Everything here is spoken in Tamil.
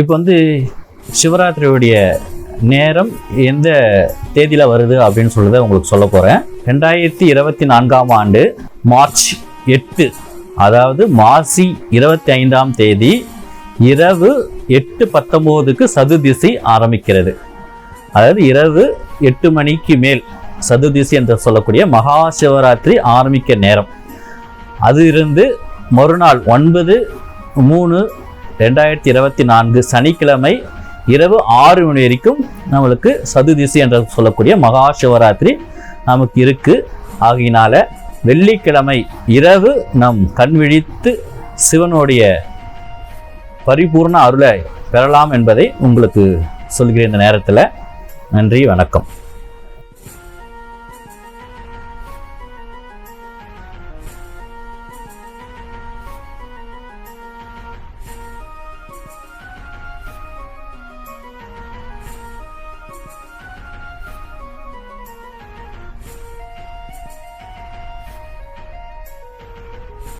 இப்போ வந்து சிவராத்திரியுடைய நேரம் எந்த தேதியில் வருது அப்படின்னு சொல்லுறத உங்களுக்கு சொல்ல போகிறேன் ரெண்டாயிரத்தி இருபத்தி நான்காம் ஆண்டு மார்ச் எட்டு அதாவது மாசி இருபத்தி ஐந்தாம் தேதி இரவு எட்டு பத்தொம்போதுக்கு சதுர்திசை ஆரம்பிக்கிறது. அதாவது இரவு எட்டு மணிக்கு மேல் சதுர்திசி என்று சொல்லக்கூடிய மகா சிவராத்திரி ஆரம்பிக்க நேரம். அது இருந்து மறுநாள் ஒன்பது மூணு ரெண்டாயிரத்தி இருபத்தி நான்கு சனிக்கிழமை இரவு ஆறு மணி வரைக்கும் நம்மளுக்கு சதுதிசி என்று சொல்லக்கூடிய மகா சிவராத்திரி நமக்கு இருக்குது ஆகையினால வெள்ளிக்கிழமை இரவு நம் கண் விழித்து சிவனுடைய பரிபூர்ண அருளை பெறலாம் என்பதை உங்களுக்கு சொல்கிறேன் இந்த நேரத்தில். நன்றி வணக்கம்.